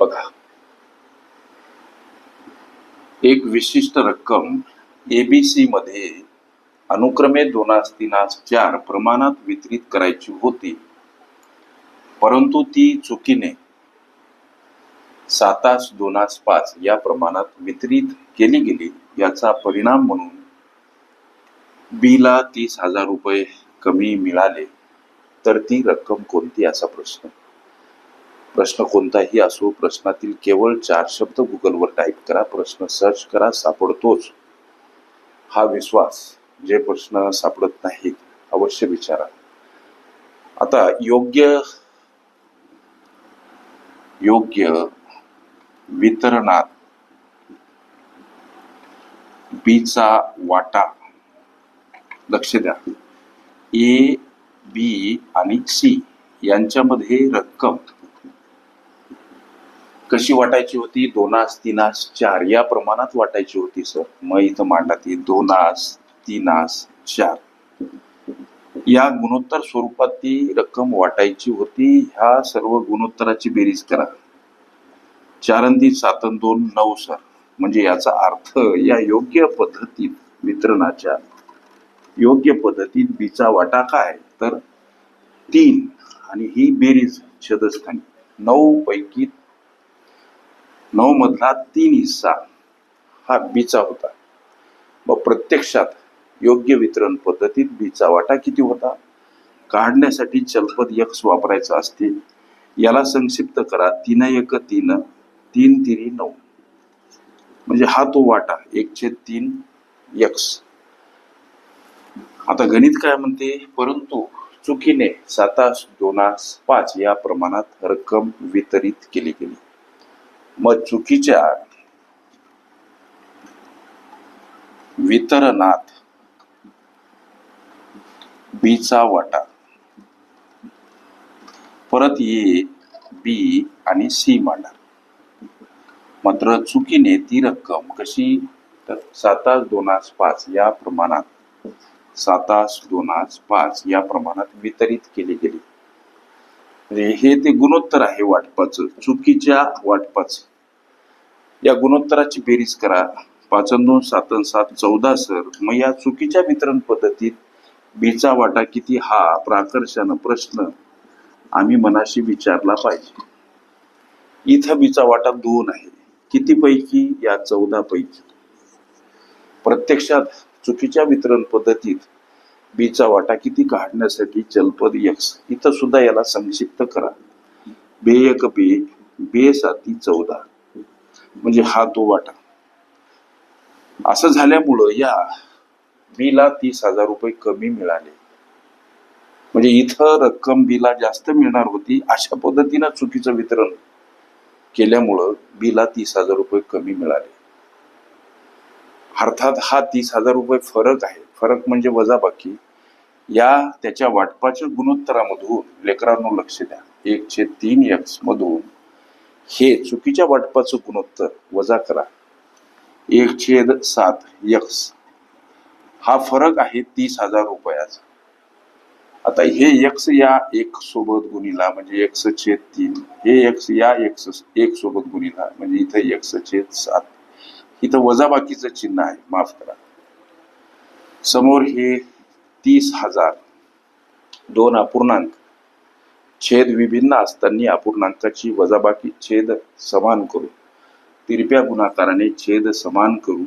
बघा. एक विशिष्ट रक्कम एबीसी मध्ये अनुक्रमे दोनास तीनास चार प्रमाणात वितरित करायची होती. परंतु ती चुकीने सातास दोनास पाच या प्रमाणात वितरित केली गेली. याचा परिणाम म्हणून बीला तीस हजार रुपये कमी मिळाले. तर ती रक्कम कोणती? असा प्रश्न. प्रश्न कोणताही असो प्रश्नातील केवळ चार शब्द गुगलवर टाईप करा प्रश्न सर्च करा सापडतोच. हा विश्वास जे प्रश्न सापडत नाहीत अवश्य विचारा. आता योग्य योग्य वितरणात बीचा वाटा लक्ष द्या. ए बी आणि सी यांच्यामध्ये रक्कम कशी वाटायची होती? दोनास तीनास चार. या प्रमाणात वाटायची होती सर. मग इथं मांडा ती. दोनास तीनास चार. या गुणोत्तर स्वरूपात ती रक्कम वाटायची होती. ह्या सर्व गुणोत्तराची बेरीज करा. चारंदी सातन दोन नऊ सर. म्हणजे याचा अर्थ या योग्य पद्धतीत वितरणाच्या योग्य पद्धतीत बीचा वाटा काय? तर तीन. आणि ही बेरीज छदस्थानी. नऊ पैकी नऊ मधला तीन हिस्सा हा बीचा होता. मग प्रत्यक्षात योग्य वितरण पद्धतीत बीचा वाटा किती होता? काढण्यासाठी चलपद यक्स वापरायचा असते याला संक्षिप्त करा. तीन एक तीन तीन तिरी नऊ. म्हणजे हा तो वाटा एकशे तीन यक्स आता गणित काय म्हणते? परंतु चुकीने सातास दोनास पाच या प्रमाणात रक्कम वितरित केली गेली. मग चुकीच्या वितरणात बीचा वाटा. परत ए बी आणि सी मांडा. मात्र चुकीने ती रक्कम कशी? तर सातास दोनास पाच या प्रमाणात सातास दोनास पाच या प्रमाणात वितरित केली गेली. म्हणजे हे ते गुणोत्तर आहे वाटपाचं चुकीच्या वाटपाचं. या गुणोत्तराची बेरीज करा. पाच दोन सात सात चौदा सर. मग या चुकीच्या वितरण पद्धतीत बीचा वाटा किती हा प्राकर्षानं प्रश्न आम्ही मनाशी विचारला पाहिजे. इथं बीचा वाटा दोन आहे. किती पैकी? या चौदा पैकी. प्रत्यक्षात चुकीच्या वितरण पद्धतीत बीचा वाटा किती काढण्यासाठी जलपद यक्स. इथं सुद्धा याला संक्षिप्त करा. बे एक बे बे साती चौदा. म्हणजे हा तो वाटा. असं झाल्यामुळं या बीला तीस हजार रुपये कमी मिळाले. म्हणजे इथं रक्कम बीला जास्त मिळणार होती अशा पद्धतीनं चुकीचं वितरण केल्यामुळं बीला तीस हजार रुपये कमी मिळाले. अर्थात हा तीस हजार रुपये फरक आहे. फरक म्हणजे वजाबाकी. या त्याच्या वाटपाच्या गुणोत्तरामधून लेकरांनो लक्ष द्या. एकशे तीन एक्स मधून हे चुकीच्या वाटपाचं गुणोत्तर. वजा करा. एक छेद सात यक्स. हा फरक आहे तीस हजार रुपयाचा. आता हे यक्स या एक सोबत गुणिला म्हणजे एक्स छेद तीन. हे एक्स या एक्स एक सोबत गुणिला म्हणजे इथं एक्स छेद सात. इथं वजाबाकीचं चिन्ह आहे. माफ करा. समोर हे तीस हजार. दोन अपूर्णांक. छेद विभिन्न असताना अपूर्णांकाची वजाबाकी छेद समान करू. तिरप्या गुणाकाराने छेद समान करू.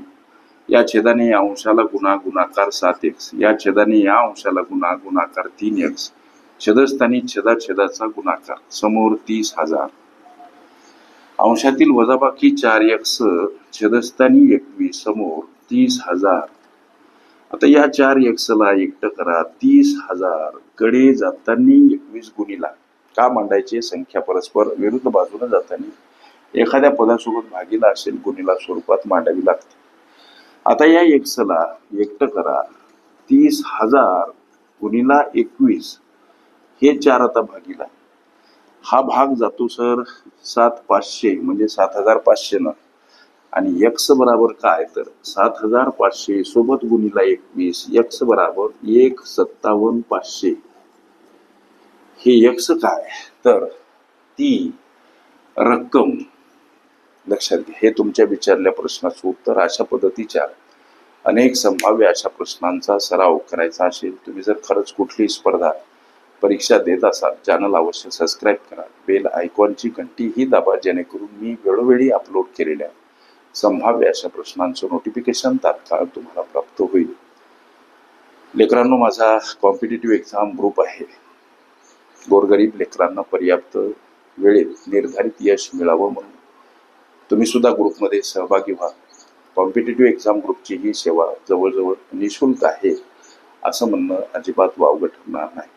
या छेदाने या अंशाला गुणा गुणाकार सात एक्स या छेदाने या अंशाला गुणा गुणाकार तीन एक्स छेदस्थानी छेदा छेदाचा गुणाकार समोर तीस हजार. अंशातील वजाबाकी चार एक्स छेदस्थानी एकवीस समोर तीस हजार. आता या चार एक्सला एकटं करा तीस हजार. कडे जाताना एकवीस गुणीला. का मांडायची? संख्या परस्पर विरुद्ध बाजूने जाताना एखाद्या पदासोबत भागीला असेल गुणीला स्वरूपात मांडावी लागते. आता या एक्सला एकटं करा. तीस हजार गुणीला एकवीस. हे चार आता भागीला. हा भाग जातो सर सात पाचशे म्हणजे सात हजार पाचशे न आणि यक्स बराबर काय? तर सात हजार पाचशे सोबत गुणीला एकवीस. यक्स बराबर एक सत्तावन्न पाचशे. हे यक्स काय? तर ती रक्कम लक्षात घ्या. हे तुमच्या विचारल्या प्रश्नाचं उत्तर अशा पद्धतीच्या अनेक संभाव्य अशा प्रश्नांचा सराव करायचा असेल. तुम्ही जर खरंच कुठलीही स्पर्धा परीक्षा देत असाल चॅनल अवश्य सबस्क्राईब करा. बेल आयकॉनची घंटी ही दाबा जेणेकरून मी वेळोवेळी अपलोड केलेल्या संभाव्य अशा प्रश्नांचं नोटिफिकेशन तात्काळ तुम्हाला प्राप्त होईल. लेकरांनो माझा कॉम्पिटेटिव्ह एक्झाम ग्रुप आहे. गोरगरीब लेकरांना पर्याप्त वेळेत निर्धारित यश मिळावं म्हणून. तुम्ही सुद्धा ग्रुपमध्ये सहभागी व्हा. कॉम्पिटेटिव्ह एक्झाम ग्रुपची ही सेवा जवळजवळ निशुल्क आहे असं म्हणणं अजिबात वावगं ठरणार नाही.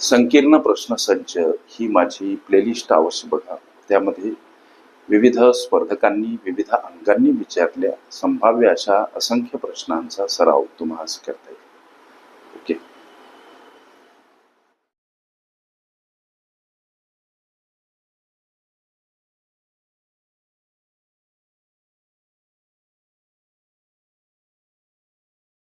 संकीर्ण प्रश्न संच ही माझी प्लेलिस्ट अवश्य बघा. त्यामध्ये विविध स्पर्धकांनी विविध अंगांनी विचारल्या संभाव्य अशा असंख्य प्रश्नांचा सराव तुम्हाला करता येईल.